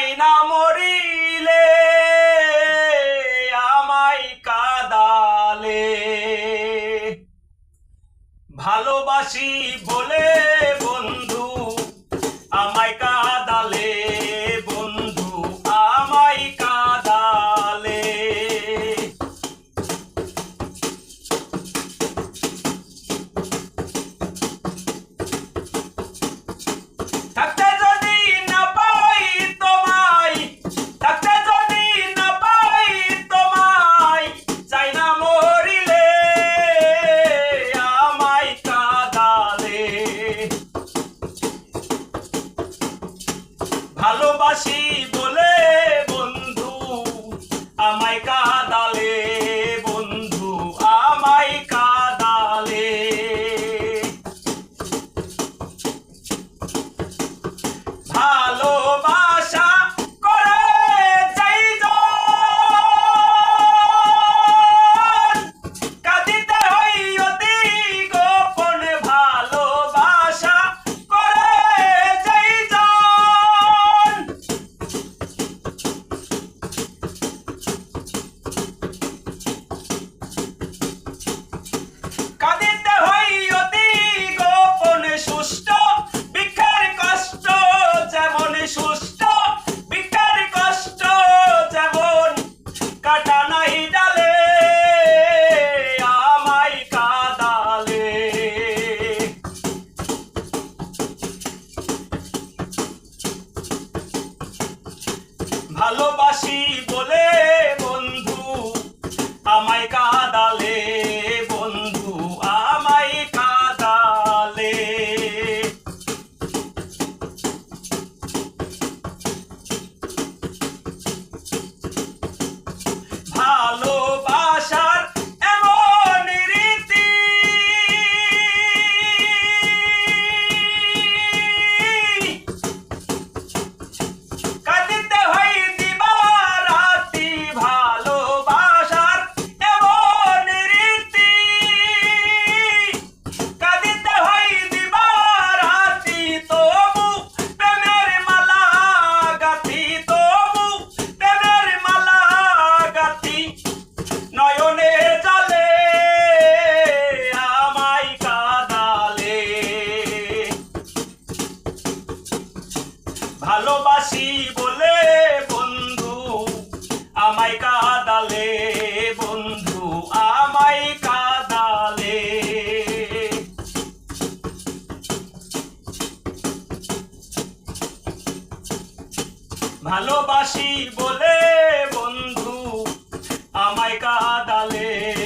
আমায় না মরিলে আমায় কাদালে। ভালোবাসি বলে ভালোবাসি ভালোবাসি বলে বন্ধু আমায় কা ভালোবাসি বলে বন্ধু। আমায় কাদালে বন্ধু আমায় কাদালে। ভালোবাসি বলে বন্ধু আমায় কাদালে